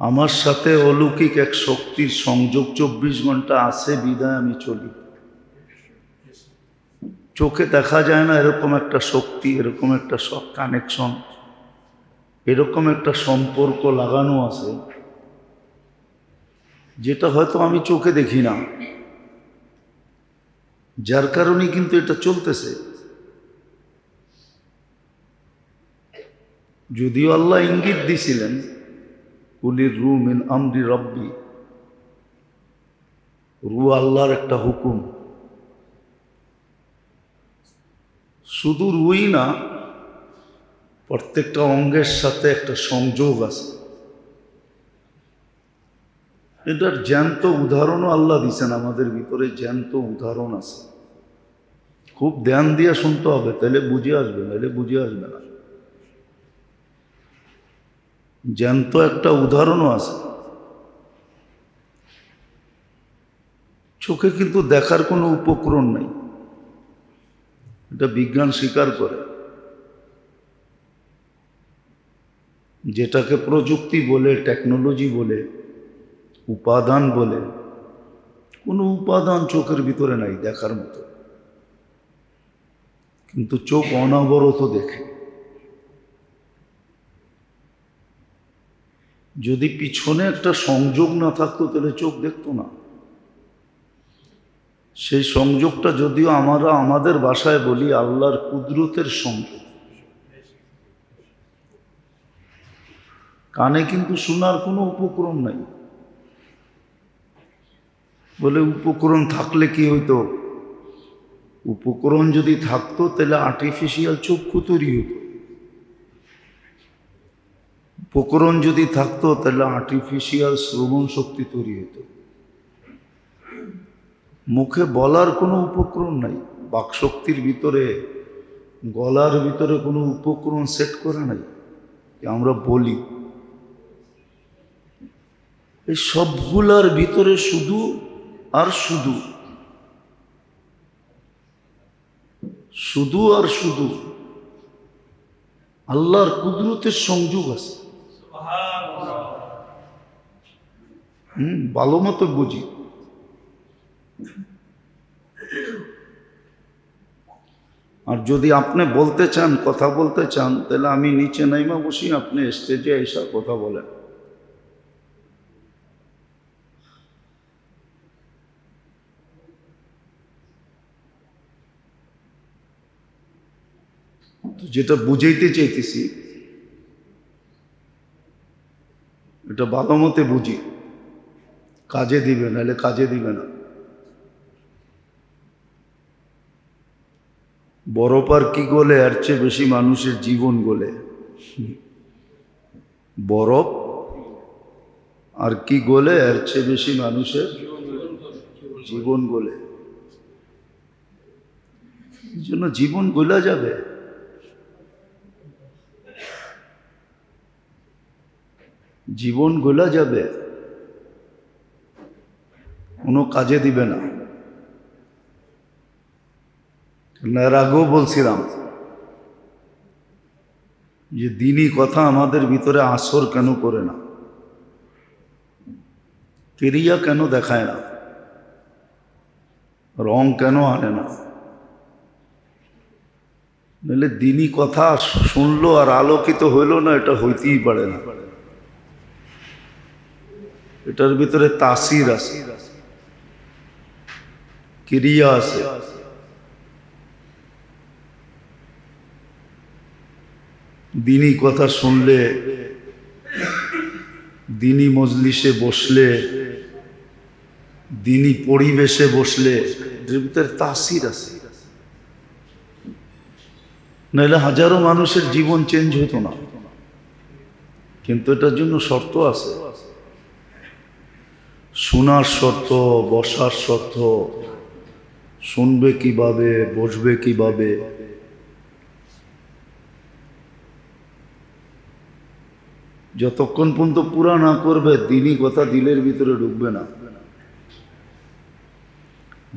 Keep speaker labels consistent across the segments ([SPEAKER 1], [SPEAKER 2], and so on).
[SPEAKER 1] আমার সাথে অলৌকিক এক শক্তির সংযোগ চব্বিশ ঘণ্টা আছে, বিদায় আমি চলি। চোখে দেখা যায় না এরকম একটা শক্তি, এরকম একটা কানেকশন এরকম একটা সম্পর্ক লাগানো আছে, যেটা হয়তো আমি চোখে দেখি না। যার কারণে কিন্তু এটা চলতেছে। যদিও আল্লাহ ইঙ্গিত দিছিলেন কুলির রু মিন আমরি রব্বি। রু আল্লাহর একটা হুকুম। শুধু রুই না, প্রত্যেকটা অঙ্গের সাথে একটা সংযোগ আছে। এটার জ্যান্ত উদাহরণও আল্লাহ দিছেন, আমাদের ভিতরে জ্যান্ত উদাহরণ আছে। খুব ধ্যান দিয়ে শুনতে হবে তাহলে বুঝে আসবে নাহলে বুঝে আসবে না। জ্যান্ত একটা উদাহরণও আছে। চোখে কিন্তু দেখার কোনো উপকরণ নেই। এটা বিজ্ঞান স্বীকার করে। যেটাকে প্রযুক্তি বলে, টেকনোলজি বলে, উপাদান বলে, কোনো উপাদান চোখের ভিতরে নাই, দেখার মতো। কিন্তু চোখ অনবরত দেখে। যদি পিছনে একটা সংযোগ না থাকতো, তাহলে চোখ দেখতো না। সেই সংযোগটা যদিও আমরা আমাদের ভাষায় বলি, আল্লাহর কুদরতের সংযোগ। কানে কিন্তু শোনার কোনো উপকরণ নাই। বলে উপকরণ থাকলে কি হইতো? উপকরণ যদি থাকতো, তাহলে আর্টিফিশিয়াল চক্ষু তৈরি হতো উপকরণ যদি থাকতো, তাহলে আর্টিফিশিয়াল শ্রবণ শক্তি তৈরি হতো মুখে বলার কোনো উপকরণ নাই, বাকশক্তির ভিতরে, গলার ভিতরে কোনো উপকরণ সেট করা নাই আমরা বলি। এই সবগুলার ভিতরে শুধু আর শুধু শুধু আর শুধু আল্লাহর কুদরতের সংযোগ আছে। হুম, ভালো মতো বুঝি। আর যদি আপনি বলতে চান, কথা বলতে চান, তাহলে আমি নিচে নাইমা বসি, আপনি স্টেজে এসা কথা বলেন। যেটা বুঝাইতে চাইতেছি, এটা ভালো মতে বুঝি। কাজে দিবে, নাহলে কাজে দিবে না। বরফ আর কি গোলে, এর চেয়ে বেশি মানুষের জীবন গোলে। বরফ আর কি গোলে, এর চেয়ে বেশি মানুষের জীবন গোলে। এই জন্য জীবন গোলা যাবে। জীবন গোলা যাবে। কোনো কাজে দিবে না। এর আগেও বলছিলাম যে দিনই কথা আমাদের ভিতরে আসর কেন করে না? ক্রিয়া কেন দেখায় না? রং কেন আনে না? নইলে দিনই কথা শুনলো আর আলোকিত হইল না, এটা হইতেই পারে না। এটার ভিতরে তাসির আছে। ক্রিয়া আছে। দিনই কথা শুনলে দিনই মজলিসে বসলে দিনই পরিবেশে বসলে ভিতরে তাসির আছে। নাহলে হাজারো মানুষের জীবন চেঞ্জ হতো না। কিন্তু এটার জন্য শর্ত আছে। শোনার শর্ত, বসার শর্ত শুনবে কীভাবে, বসবে কীভাবে? যতক্ষণ পর্যন্ত পুরা না করবে, দিনই কথা দিলের ভিতরে ঢুকবে না।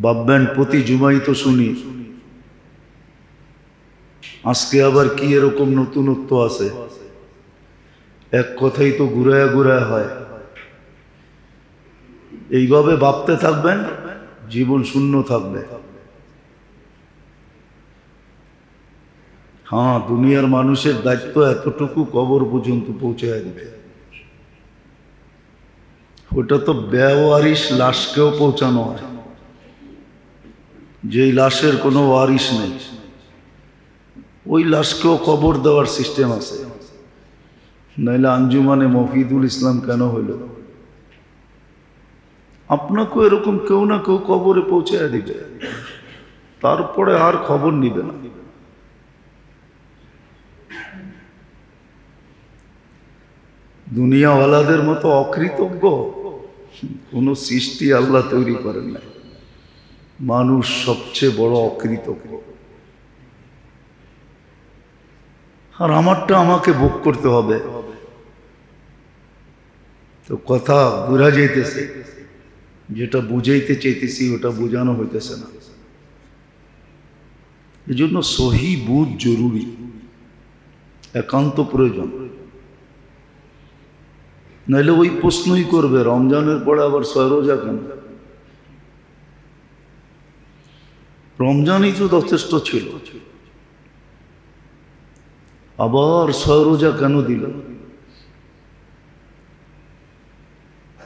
[SPEAKER 1] ভাববেন, প্রতি জুমাই তো শুনি। আজকে আবার কি এরকম নতুনত্ব আছে? এক কথাই তো ঘুরায় ঘুরায় হয়। এইভাবে ভাবতে থাকবেন জীবন শূন্য থাকবে। হ্যাঁ দুনিয়ার মানুষের দায়িত্ব এতটুকু কবর পর্যন্ত পৌঁছায় দিবে। ওটা তো ব্যবহারিস লাশকেও পৌঁছানো হয়। যেই লাশের কোনো ওয়ারিশ নেই। ওই লাশকেও কবর দেওয়ার সিস্টেম আছে। নাইলে আঞ্জুমানে মফিদুল ইসলাম কেন হইল? আপনাকেও এরকম কেউ না কেউ কবরে পৌঁছায় দিবে। তারপরে আর খবর নিবে না। দুনিয়াওয়ালাদের মতো অকৃতজ্ঞ কোনো সৃষ্টি আল্লাহ তৈরি করেন না মানুষ সবচেয়ে বড় অকৃতজ্ঞ। আর আমারটা আমাকে ভোগ করতে হবে। তো কথা বোঝা যাইতেছে। যেটা বুঝাইতে চাইতেছি, ওটা বোঝানো হইতেছে না। এই জন্য সহি বুঝ জরুরি। একান্ত প্রয়োজন। নাহলে ওই প্রশ্নই করবে, রমজানের পরে আবার ছয় রোজা কেন? রমজানই তো যথেষ্ট ছিল। আবার ছয় রোজা কেন দিল?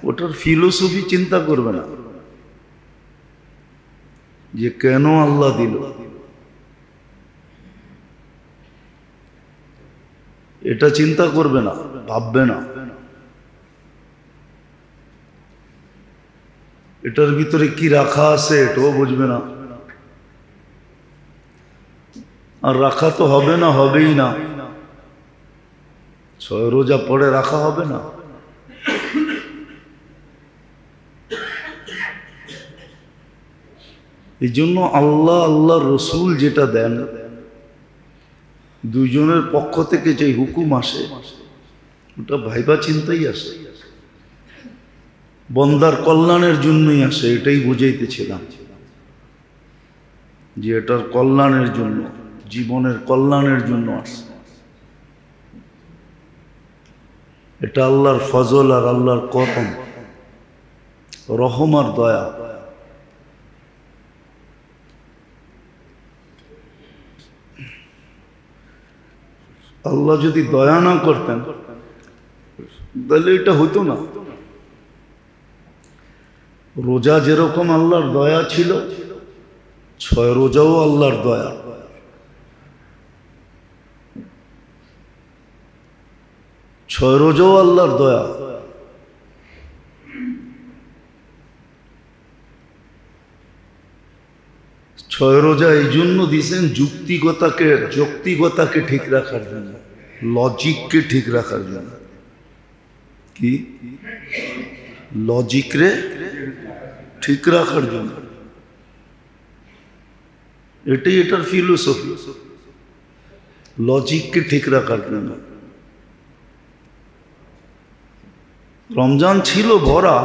[SPEAKER 1] ওটার ফিলোসফি চিন্তা করবে না। যে কেন আল্লাহ দিল? এটা চিন্তা করবে না, ভাববে না। এটার ভিতরে কি রাখা আছে এটাও বুঝবে না। আর রাখা তো হবে না, হবেই না। ছয় রোজা পরে রাখা হবে না। এই জন্য আল্লাহ আল্লাহ রসুল যেটা দেন, দুইজনের পক্ষ থেকে যে হুকুম আসে, ওটা ভাইবা চিন্তাই আসে। বন্দার কল্যাণের জন্যই আসে, এটাই বুঝাইতেছিলাম। যে এটার কল্যাণের জন্য, জীবনের কল্যাণের জন্য আসে। এটা আল্লাহর ফজল আর আল্লাহর করম, রহম আর দয়া। আল্লাহ যদি দয়া না করতেন, তাহলে এটা হতো না। রোজা যেরকম আল্লাহর দয়া ছিল, ছয় রোজাও আল্লাহর দয়া। ছয় রোজাও আল্লাহর দয়া। ছয় রোজা এই জন্য দিয়েছেন যুক্তিগতাকে যৌক্তিগতাকে ঠিক রাখার জন্য, লজিককে ঠিক রাখার জন্য। কি? লজিকরে ঠিক রাখার জন্য। এটাই এটার ফিলোসফি লজিককে ঠিক রাখার জন্য। রমজান ছিল ভরা,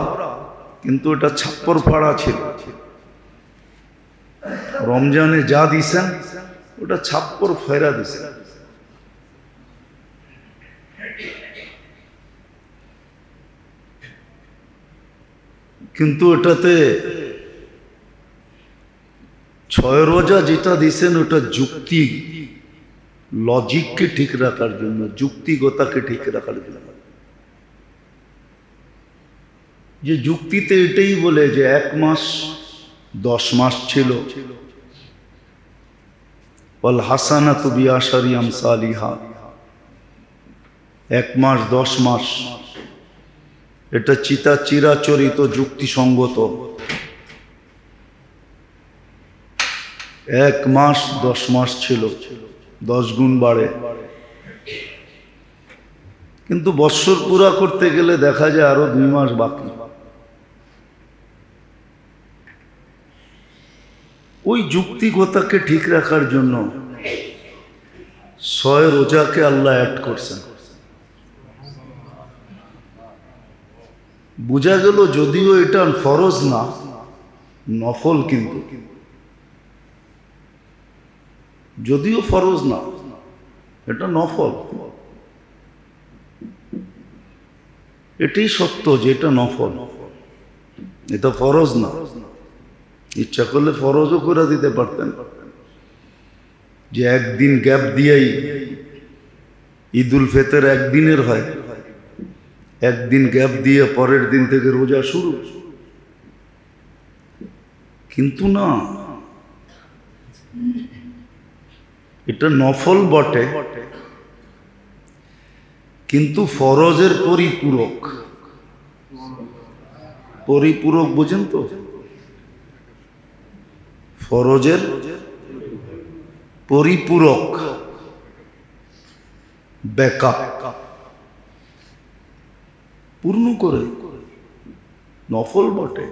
[SPEAKER 1] কিন্তু এটা ছাপ্পর ফাড়া ছিল। রমজানে যা দিছেন, ওটা ছাপ্পর ফেরা দিছেন। কিন্তু এটাতে ছয় রোজা যেটা দিছেন, ওটা যুক্তি লজিককে ঠিক রাখার জন্য, যুক্তিগতাকে ঠিক রাখার জন্য। যে যুক্তিতে এটাই বলে যে এক মাস, দশ মাস ছিল বল হাসানা তুবি আশারিয়াম সালিহা এক মাস, দশ মাস। এটা চিতা চিরাচরিত যুক্তিসঙ্গত। এক মাস, দশ মাস ছিল, দশ গুণ বাড়ে। কিন্তু বৎসর পুরা করতে গেলে দেখা যায় আরও দুই মাস বাকি। ওই যুক্তিগতাকে ঠিক রাখার জন্য ছয় রোজাকে আল্লাহ অ্যাড করছেন। বোঝা গেল যদিও এটা ফরজ না, নফল কিন্তু। যদিও ফরজ না, এটা নফল। এটাই সত্য যে এটা নফল। এটা ফরজ না। ইচ্ছা করলে ফরজও করে দিতে পারতেন। যে একদিন গ্যাপ দিয়েই ঈদুল ফেতের একদিনের হয়। একদিন গ্যাপ দিয়ে পরের দিন থেকে রোজা শুরু। কিন্তু না। এটা নফল বটে। কিন্তু ফরজের পরিপূরক। পরিপূরক বুঝেন তো? ফরজের পরিপূরক ব্যাকআপ পূর্ণ করে নফল বটে।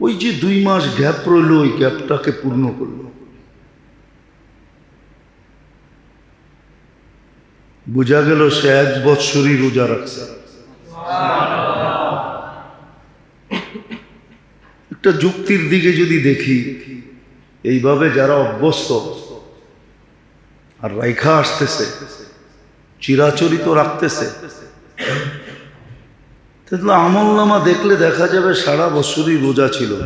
[SPEAKER 1] ওই যে দুই মাস গ্যাপ রইল, ওই গ্যাপটাকে পূর্ণ করল। বোঝা গেল সে এক বৎসরই রোজা রাখছে। একটা যুক্তির দিকে যদি দেখি, এইভাবে যারা অভ্যস্ত আর রাইখা আসতেছে, চিরাচরিত রাখতেছে আমল নামা দেখলে দেখা যাবে সারা বছরই রোজা ছিল।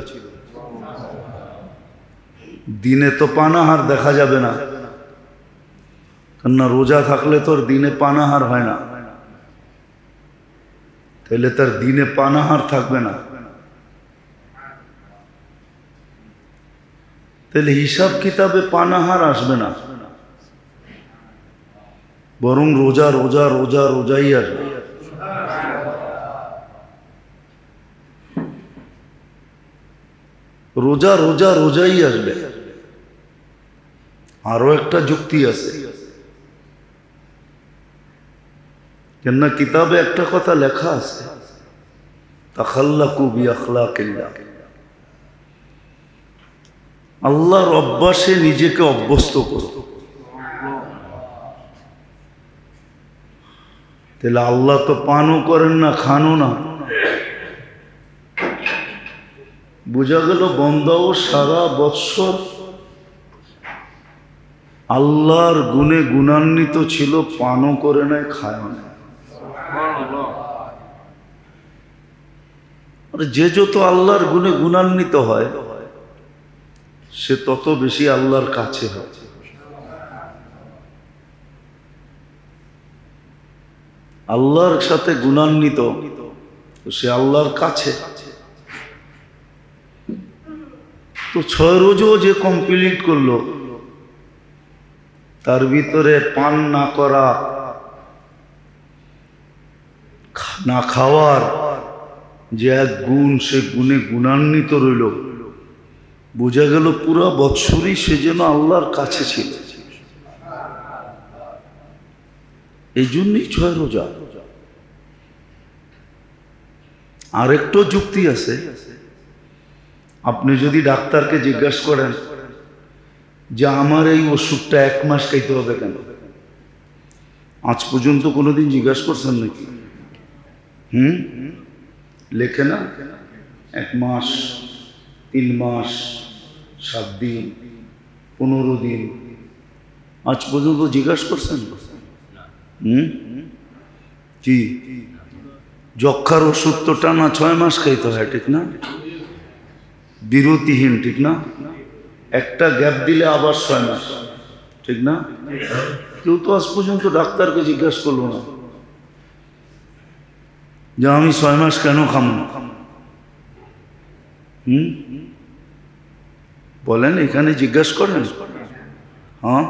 [SPEAKER 1] দিনে তো পানাহার দেখা যাবে না। কেননা রোজা থাকলে তোর দিনে পানাহার হয় না। তাহলে তার দিনে পানাহার থাকবে না। তাহলে হিসাব কিতাবে পানাহার আসবে না। বরং রোজা রোজা রোজা, রোজাই আসবে। রোজা রোজা, রোজাই আসবে। আরও একটা যুক্তি আছে। কেননা কিতাবে একটা কথা লেখা আছে, তাখাল্লাকু বি আখলাকিল্লাহ। আল্লাহর অভ্যাসে নিজেকে অভ্যস্ত করো। তাহলে আল্লাহ তো পানও করেন না, খানও না। বোঝা গেল বন্দাও সারা বৎসর আল্লাহর গুণে গুণান্বিত ছিল, পানও করে নেয় খায়ও না যে যত আল্লাহর গুণে গুণান্বিত হয় সে তত বেশি আল্লাহর কাছে হয় আল্লাহর সাথে গুণান্বিত সে আল্লাহর কাছে। তো ছয় রোজও যে কমপ্লিট করল, তার ভিতরে পান না করা, না খাওয়ার যে এক গুণ, সে গুণে গুণান্বিত রইল। বোঝা গেল পুরো বৎসরই সে যেন আল্লাহর কাছে ছিল। এই জন্যই ছয় রোজা। আরেকটা যুক্তি আছে। আপনি যদি ডাক্তারকে জিজ্ঞাসা করেন যে আমার এই ওষুধটা এক মাস খাইতে হবে কেন? আজ পর্যন্ত কোনোদিন জিজ্ঞাসা করছেন নাকি? হুম? লেখে না? এক মাস, তিন মাস সাত দিন পনেরো দিন। আজ পর্যন্ত জিজ্ঞাসা করছেন? হুম? কি যক্ষার ওষুধ তো টানা ছয় মাস খাইতে হয় ঠিক না? বিরতিহীন ঠিক না? একটা গ্যাপ দিলে আবার ছয় মাস ঠিক না? কেউ তো আজ পর্যন্ত ডাক্তারকে জিজ্ঞাসা করল না যে আমি ছয় মাস কেন খাম? না হুম? বলেন, এখানে জিজ্ঞাসা করেন। হ্যাঁ?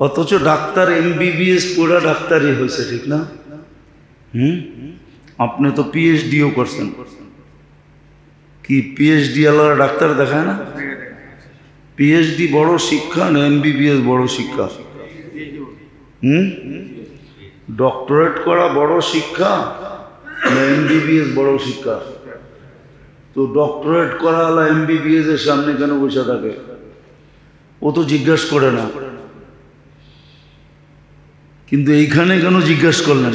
[SPEAKER 1] অথচ ডাক্তার এমবিবিএস পুরা ডাক্তারই হয়েছে, ঠিক না? হুম? আপনি তো পিএইচডিও করছেন। কি পিএইচডি আলাদা ডাক্তার দেখায় না? পিএইচডি বড় শিক্ষা না এমবিবিএস বড় শিক্ষা? হুম? ডক্টরেট করা বড় শিক্ষা না এমবিবিএস বড় শিক্ষা? তো ডক্টরেট করা আলা এমবিবিএস এর সামনে কেন বসে থাকে? ও তো জিজ্ঞাসা করে না। কিন্তু এইখানে কেন জিজ্ঞাসা করলেন?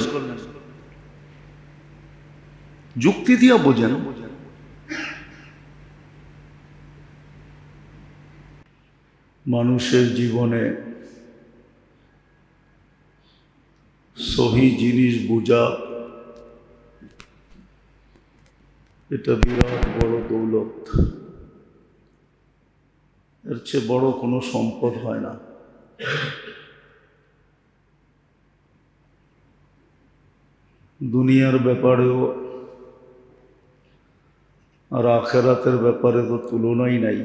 [SPEAKER 1] যুক্তি দিয়া বোঝেন। মানুষের জীবনে সহি জিনিস বোঝা এটা বিরাট বড় দৌলত। এর চেয়ে বড় কোনো সম্পদ হয় না। দুনিয়ার ব্যাপারেও আর আখেরাতের ব্যাপারে তো তুলনাই নাই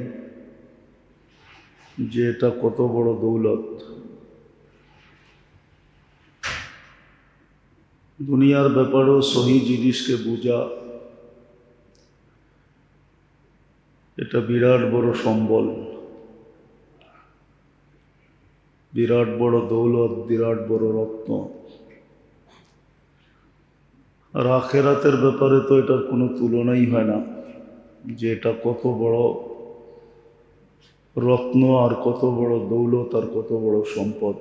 [SPEAKER 1] যে এটা কত বড় দৌলত। দুনিয়ার ব্যাপারেও সহি জিনিসকে বোঝা এটা বিরাট বড় সম্বল। বিরাট বড় দৌলত, বিরাট বড় রত্ন। আর আখেরাতের ব্যাপারে তো এটার কোনো তুলনাই হয় না যে এটা কত বড় রত্ন আর কত বড় দৌলত আর কত বড় সম্পদ।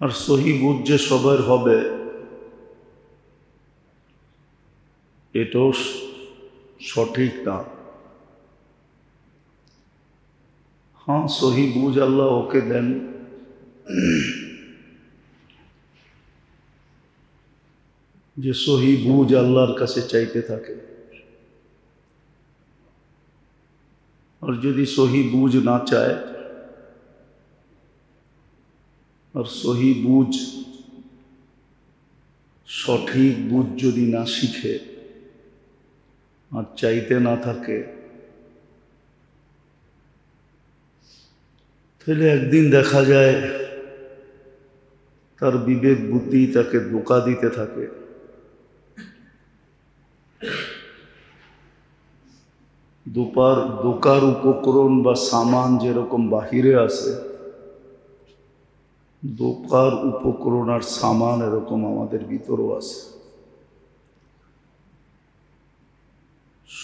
[SPEAKER 1] আর সহি বুঝ যে সবার হবে এটাও সঠিক না। হ্যাঁ সহি বুঝ আল্লাহ ওকে দেন। যে সহি বুঝ আল্লাহর কাছে চাইতে থাকে। আর যদি সহি বুঝ না চায়, আর সহি বুঝ, সঠিক বুঝ যদি না শিখে আর চাইতে না থাকে। তাহলে একদিন দেখা যায়, তার বিবেক বুদ্ধি তাকে ধোকা দিতে থাকে। দোপার, দোকার উপকরণ বা সামান যেরকম বাহিরে আছে দোকার উপকরণ আর সামান এরকম আমাদের ভিতরেও আছে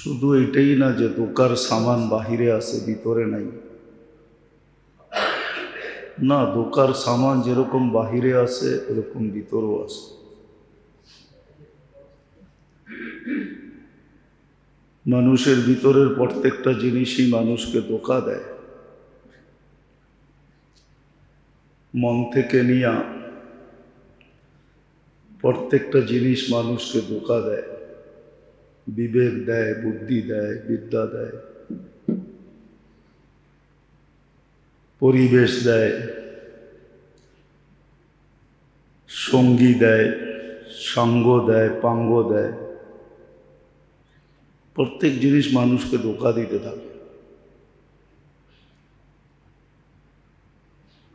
[SPEAKER 1] শুধু এটাই না যে দোকার সামান বাহিরে আছে, ভিতরে নাই। না, দোকার সামান যেরকম বাহিরে আছে, এরকম ভিতরেও আছে। মানুষের ভিতরের প্রত্যেকটা জিনিসই মানুষকে ধোকা দেয়। মন থেকে নিয়া প্রত্যেকটা জিনিস মানুষকে ধোকা দেয়। বিবেক দেয়, বুদ্ধি দেয়, বিদ্যা দেয়। পরিবেশ দেয়, সঙ্গী দেয়, সঙ্গ দেয়, পাঙ্গ দেয়। প্রত্যেক জিনিস মানুষকে ধোকা দিতে থাকে।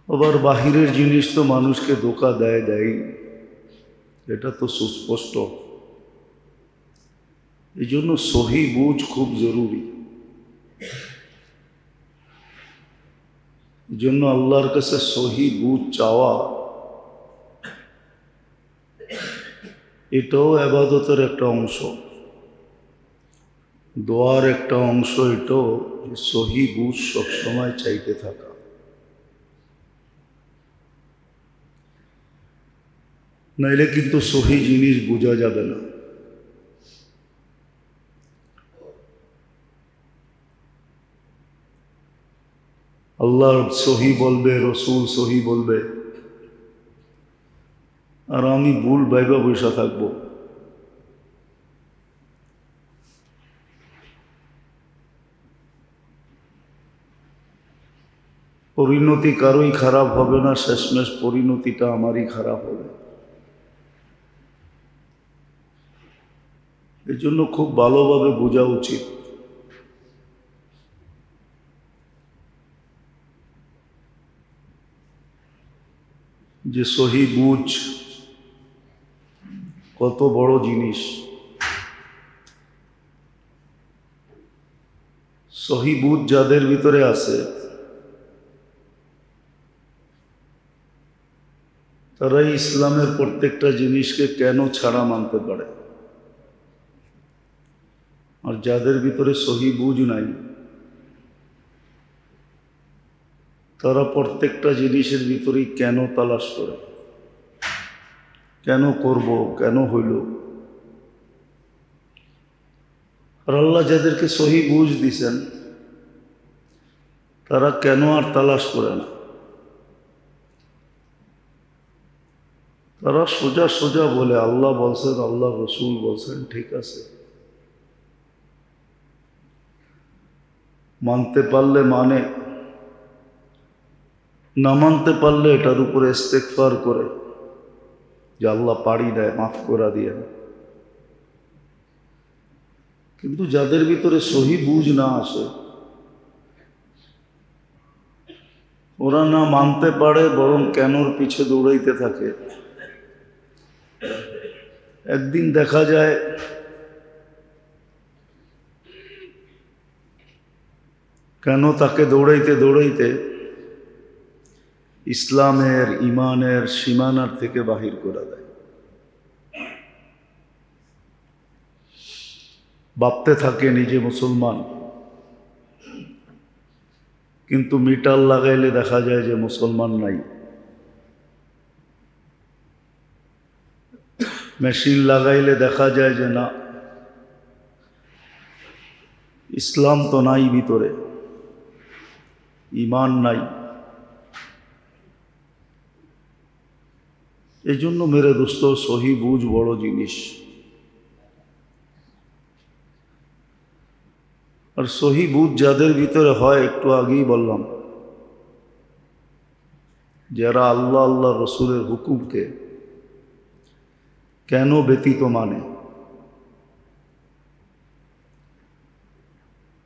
[SPEAKER 1] আবার বাহিরের জিনিস তো মানুষকে ধোকা দেয় দেয় এটা তো সুস্পষ্ট। এই জন্য সহি বুঝ খুব জরুরি। এই জন্য আল্লাহর কাছে সহি বুঝ চাওয়া এটাও আবাদতের একটা অংশ। দোয়ার একটা অংশ এটাও সহি বুঝ সবসময় চাইতে থাকা। নাইলে কিন্তু সহি জিনিস বোঝা যাবে না। আল্লাহ সহি বলবে, রসুল সহি বলবে। আর আমি ভুল বাইবা বৈশা থাকব। পরিণতি কারোই খারাপ হবে না, শেষমেশ পরিণতিটা আমারই খারাপ হবে। এই জন্য খুব ভালোভাবে বোঝা উচিত। যে সহি বুঝ কত বড় জিনিস সহি বুঝ যাদের ভিতরে আছে তারাই ইসলামের প্রত্যেকটা জিনিসকে কেন ছাড়া মানতে পারে আর যাদের ভিতরে সহি বুঝ নাই তারা প্রত্যেকটা জিনিসের ভিতরেই কেন তালাশ করে? কেন করব? কেন হইল? আর আল্লাহ যাদেরকে সহি বুঝ দিছেন, তারা কেন আর তালাশ করে না? তারা সোজা সোজা বলে, আল্লাহ বলছেন, আল্লাহ রসুল বলছেন, ঠিক আছে। মানতে পারলে মানে না মানতে পারলে এটার উপরে ইস্তেকফার করে। যে আল্লাহ পাড়ি দেয়, মাফ করা দিয়ে। কিন্তু যাদের ভিতরে সহি বুঝ না আসে, ওরা না মানতে পারে, বরং কেনর পিছে দৌড়াইতে থাকে। একদিন দেখা যায়, কেন তাকে দৌড়াইতে দৌড়াইতে ইসলামের ইমানের সীমানার থেকে বাহির করে দেয় ভাবতে থাকে নিজে মুসলমান। কিন্তু মিটার লাগাইলে দেখা যায় যে মুসলমান নাই। মেশিন লাগাইলে দেখা যায় যে না। ইসলাম তো নাই ভিতরে। ইমান নাই। এই জন্য মেরে দোস্ত, সহি বুঝ বড় জিনিস। আর সহি বুঝ যাদের ভিতরে হয়, একটু আগেই বললাম, যারা আল্লাহ আল্লাহ রসুলের হুকুমকে কেন ব্যতীত মানে?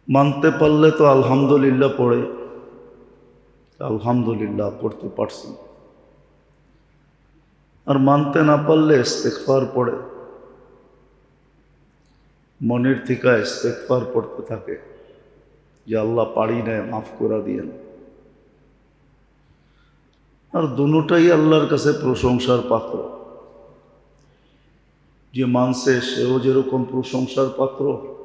[SPEAKER 1] মানতে পারলে তো আলহামদুলিল্লাহ পড়ে, আলহামদুলিল্লাহ পড়তে পারছি। আর মানতে না পারলে ইস্তেকফার পড়ে। মনের থেকে ইস্তেকফার পড়তে থাকে। যে আল্লাহ পারি নেয়, মাফ করে দিয়েন। আর দুটাই আল্লাহর কাছে প্রশংসার পাত্র। যে মানছে, সেও যেরকম প্রশংসার পাত্র।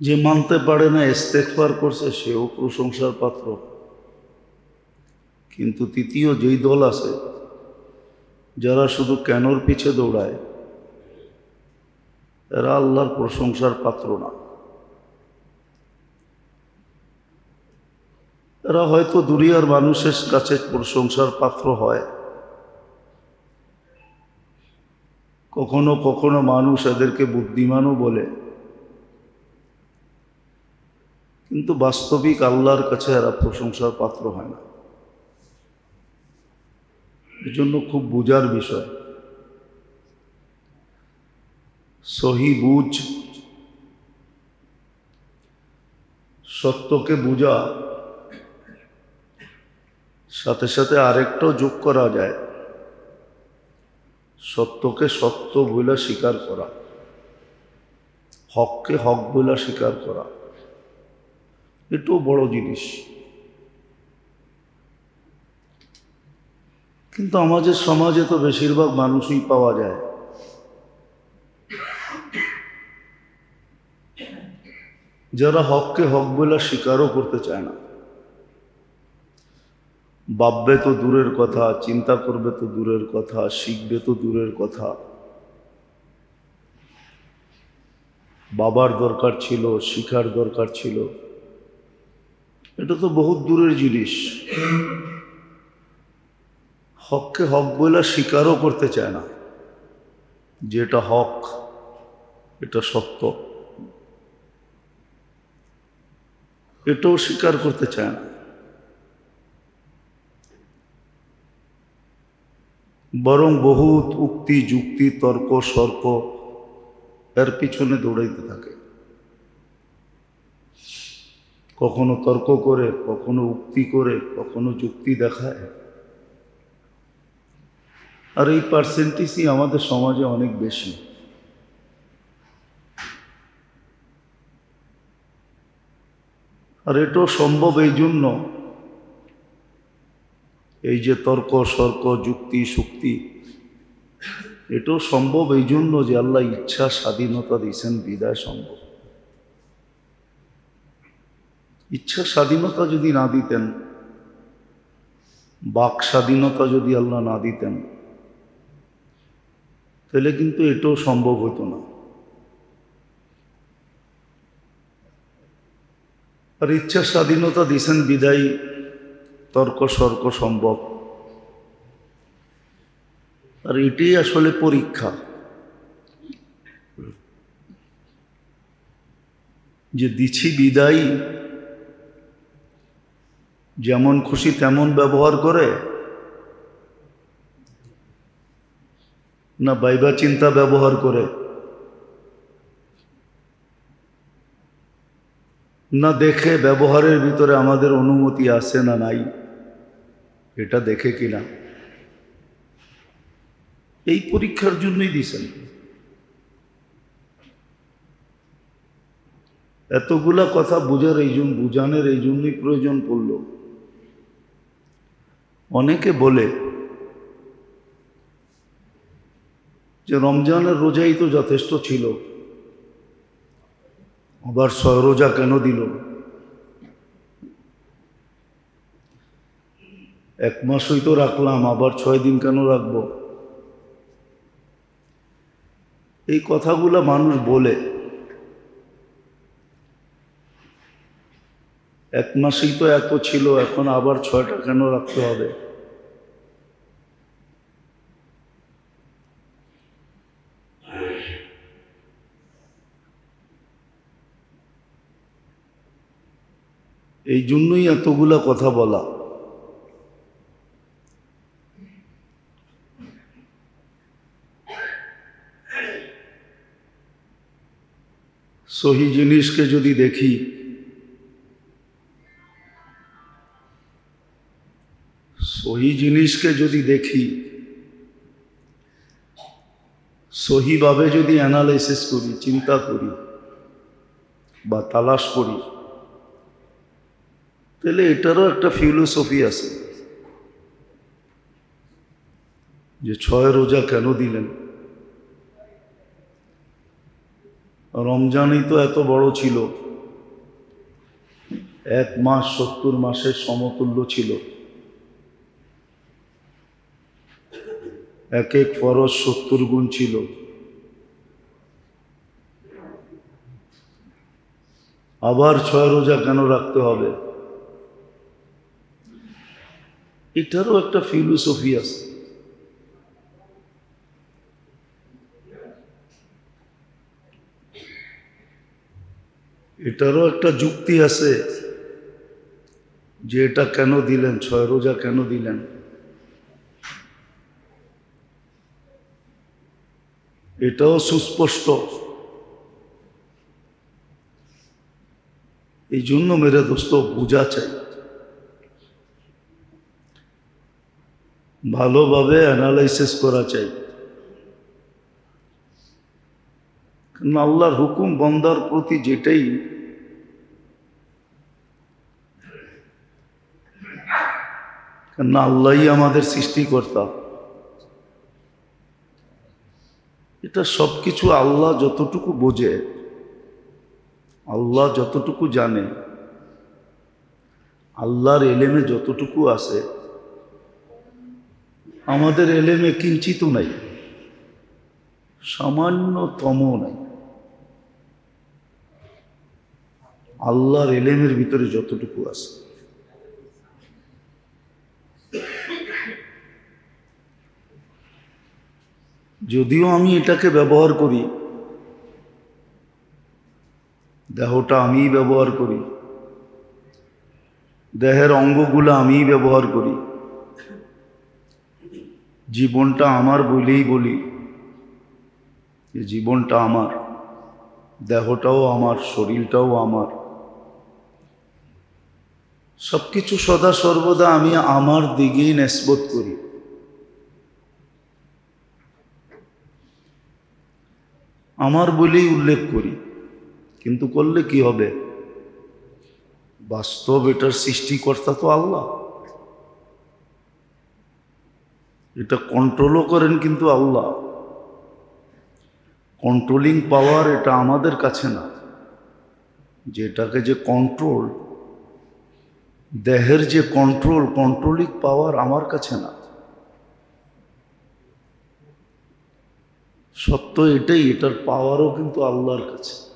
[SPEAKER 1] যে মানতে পারে না ইস্তেকফার করছে, সেও প্রশংসার পাত্র। কিন্তু তৃতীয় যেই দল আছে, যারা শুধু কেনর পিছে দৌড়ায় এরা আল্লাহর প্রশংসার পাত্র না। এরা হয়তো দুনিয়ার মানুষের কাছে প্রশংসার পাত্র হয়। কখনো কখনো মানুষ এদেরকে বুদ্ধিমানও বলে। কিন্তু বাস্তবিক আল্লাহর কাছে এরা প্রশংসার পাত্র হয় না। এজন্য খুব বুজার বিষয়। সহি বুঝ, সত্যকে বুঝা, সাথে সাথে আরেকটাও যোগ করা যায়, সত্যকে সত্য বলে স্বীকার করা, হককে হক বলে স্বীকার করা, এটাও বড় জিনিস। কিন্তু আমাদের সমাজে তো বেশিরভাগ মানুষই পাওয়া যায়। যারা হককে হক বলে স্বীকারও করতে চায় না। ভাববে তো দূরের কথা, চিন্তা করবে তো দূরের কথা, শিখবে তো দূরের কথা। বাবার দরকার ছিল, শিখার দরকার ছিল। এটা তো বহুত দূরের জিনিস। হককে হক বলে স্বীকারও করতে চায় না। যে এটা হক, এটা সত্য। এটাও স্বীকার করতে চায় না। বরং বহুত উক্তি, যুক্তি, তর্ক, সর্ক এর পিছনে দৌড়াইতে থাকে। কখনো তর্ক করে, কখনো উক্তি করে, কখনো যুক্তি দেখায়। আর এই পার্সেন্টেজই আমাদের সমাজে অনেক বেশি। আর এটাও সম্ভব এই জন্য এই যে তর্ক, সর্ক, যুক্তি শক্তি এটাও সম্ভব এই জন্য যে আল্লাহ ইচ্ছা স্বাধীনতা দিয়েছেন, বিদায় সম্ভব। ইচ্ছা স্বাধীনতা যদি না দিতেন, বাক স্বাধীনতা যদি আল্লাহ না দিতেন তাহলে কিন্তু এটাও সম্ভব হতো না। আর ইচ্ছা স্বাধীনতা দিছেন বিদায়ী, তর্ক, সর্ক সম্ভব। আর এটাই আসলে পরীক্ষা। যে দিছি বিদায়ী, যেমন খুশি তেমন ব্যবহার করে না বাইবা চিন্তা ব্যবহার করে। না দেখে ব্যবহারের ভিতরে আমাদের অনুমতি আছে না নাই, এটা দেখে কিনা। এই পরীক্ষার জন্যই দিছেন এতগুলা কথা বুঝার এই জন্য, বুঝানোর এই জন্যই প্রয়োজন পড়ল। অনেকে বলে যে রমজানের রোজাই তো যথেষ্ট ছিল। আবার রোজা কেন দিল? এক মাসই তো রাখলাম, আবার ছয় দিন কেন রাখব? এই কথাগুলো মানুষ বলে। এক মাসেই তো এত ছিল, এখন আবার ছয়টা কেন রাখতে হবে? এই জন্যই এতগুলা কথা বলা। সহি জিনিসকে যদি দেখি, সহি জিনিসকে যদি দেখি, সহিভাবে যদি অ্যানালাইসিস করি, চিন্তা করি, বা তালাশ করি তাহলে এটারও একটা ফিলোসফি আছে। যে ছয় রোজা কেন দিলেন? রমজানই তো এত বড় ছিল। এক মাস সত্তর মাসের সমতুল্য ছিল। এক এক ফরজ সত্তর গুণ ছিল। আবার ছয় রোজা কেন রাখতে হবে? এটারও একটা ফিলোসফি আছে। এটারও একটা যুক্তি আছে যে এটা কেন দিলেন, ছয় রোজা কেন দিলেন? এটাও সুস্পষ্ট। এই জন্য মেরে দোস্ত, বোঝা চাই। ভালোভাবে অ্যানালাইসিস করা চাই। আল্লাহর হুকুম বন্দার প্রতি যেটাই কারণ আল্লাহই আমাদের সৃষ্টিকর্তা। এটা সব কিছু আল্লাহ যতটুকু বোঝে, আল্লাহ যতটুকু জানে, আল্লাহর এলেমে যতটুকু আছে আমাদের এলেমে কিঞ্চিত নাই সামান্যতম নাই। আল্লাহর এলেমের ভিতরে যতটুকু আছে। যদিও আমি এটাকে ব্যবহার করি, দেহটা আমিই ব্যবহার করি, দেহের অঙ্গগুলো আমিই ব্যবহার করি জীবনটা আমার বলেই বলি, যে জীবনটা আমার, দেহটাও আমার, শরীরটাও আমার। সব কিছু সদা সর্বদা আমি আমার দিকেই নেসবত করি। আমার বলেই উল্লেখ করি, কিন্তু করলে কি হবে? বাস্তব এটার সৃষ্টিকর্তা তো আল্লাহ। এটা কন্ট্রোলও করেন কিন্তু আল্লাহ। কন্ট্রোলিং পাওয়ার এটা আমাদের কাছে না। যেটাকে যে কন্ট্রোল দেহের যে কন্ট্রোল কন্ট্রোলিং পাওয়ার আমার কাছে না। সত্য এটাই, এটার পাওয়ারও কিন্তু আল্লাহর কাছে।